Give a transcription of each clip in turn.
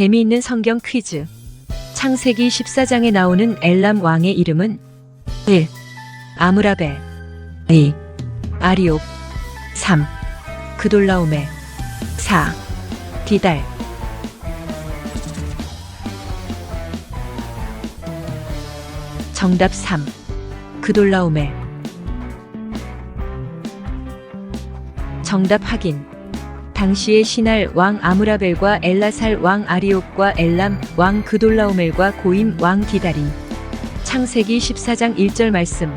재미있는 성경 퀴즈. 창세기 14장에 나오는 엘람 왕의 이름은 1. 아므라벨 2. 아리옥 3. 그돌라오메 4. 디달 정답 3. 그돌라오메 정답 확인. 당시의 신할 왕 아므라벨과 엘라살 왕 아리옥과 엘람 왕 그돌라오멜과 고임 왕 디다리. 창세기 14장 1절 말씀.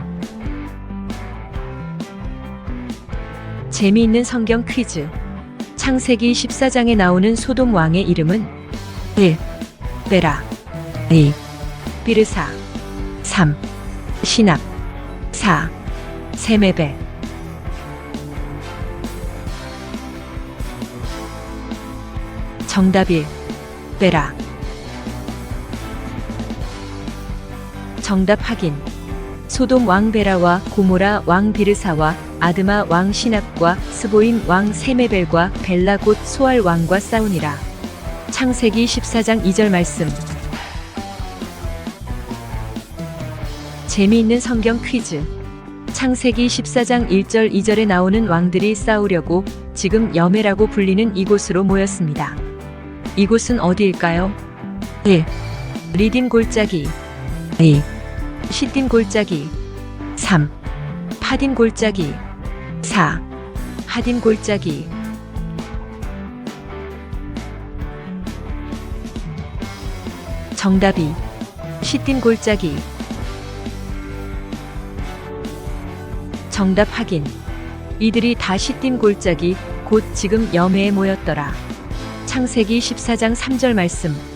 재미있는 성경 퀴즈. 창세기 14장에 나오는 소돔 왕의 이름은 1. 베라 2. 비르사 3. 시납 4. 세메베 정답 1. 베라 정답 확인. 소돔 왕 베라와 고모라 왕 비르사와 아드마 왕 시납과 스보임 왕 세메벨과 벨라 곧 소알 왕과 싸우니라. 창세기 14장 2절 말씀. 재미있는 성경 퀴즈. 창세기 14장 1절 2절에 나오는 왕들이 싸우려고 지금 여매라고 불리는 이곳으로 모였습니다. 이곳은 어디일까요? 1. 리딘 골짜기 2. 시딘 골짜기 3. 파딘 골짜기 4. 하딘 골짜기 정답이 시딘 골짜기 정답 확인 이들이 다 시딘 골짜기 곧 지금 염해에 모였더라 창세기 14장 3절 말씀